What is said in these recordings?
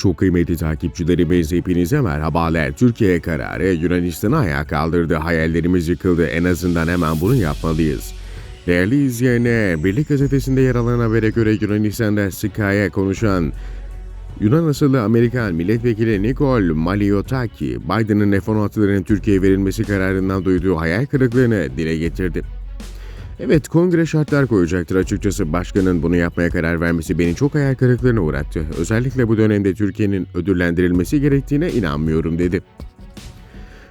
Çok kıymetli takipçilerimiz hepinize merhabalar. Türkiye kararı Yunanistan'a ayağa kaldırdı. Hayallerimiz yıkıldı. En azından hemen bunu yapmalıyız. Değerli izleyenler, Birlik Gazetesi'nde yer alan habere göre Yunanistan'da Sky'a konuşan Yunan asıllı Amerikan milletvekili Nikol Maliotaki, Biden'ın F-16'ların Türkiye'ye verilmesi kararından duyduğu hayal kırıklığını dile getirdi. Evet, kongre şartlar koyacaktır açıkçası. Başkanın bunu yapmaya karar vermesi beni çok hayal kırıklığına uğrattı. Özellikle bu dönemde Türkiye'nin ödüllendirilmesi gerektiğine inanmıyorum dedi.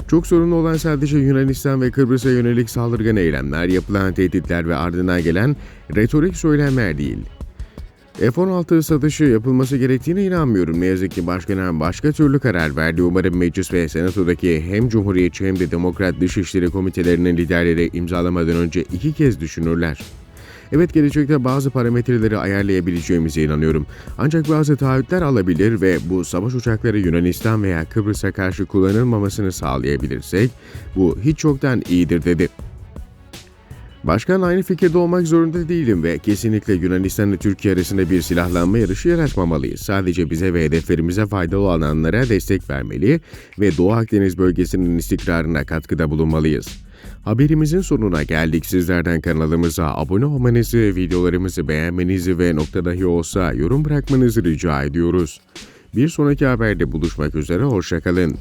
Çok sorunlu olan sadece Yunanistan ve Kıbrıs'a yönelik saldırgan eylemler, yapılan tehditler ve ardından gelen retorik söylemler değil. F-16 satışı yapılması gerektiğine inanmıyorum. Ne yazık ki başkan başka türlü karar verdi. Umarım meclis ve senatodaki hem cumhuriyetçi hem de demokrat dışişleri komitelerinin liderleri imzalamadan önce iki kez düşünürler. Evet gelecekte bazı parametreleri ayarlayabileceğimize inanıyorum. Ancak bazı taahhütler alabilir ve bu savaş uçakları Yunanistan veya Kıbrıs'a karşı kullanılmamasını sağlayabilirsek bu hiç çoktan iyidir dedi. Başkan aynı fikirde olmak zorunda değilim ve kesinlikle Yunanistan ile Türkiye arasında bir silahlanma yarışı yaratmamalıyız. Sadece bize ve hedeflerimize faydalı olanlara destek vermeli ve Doğu Akdeniz bölgesinin istikrarına katkıda bulunmalıyız. Haberimizin sonuna geldik. Sizlerden kanalımıza abone olmanızı, videolarımızı beğenmenizi ve nokta dahi olsa yorum bırakmanızı rica ediyoruz. Bir sonraki haberde buluşmak üzere, hoşçakalın.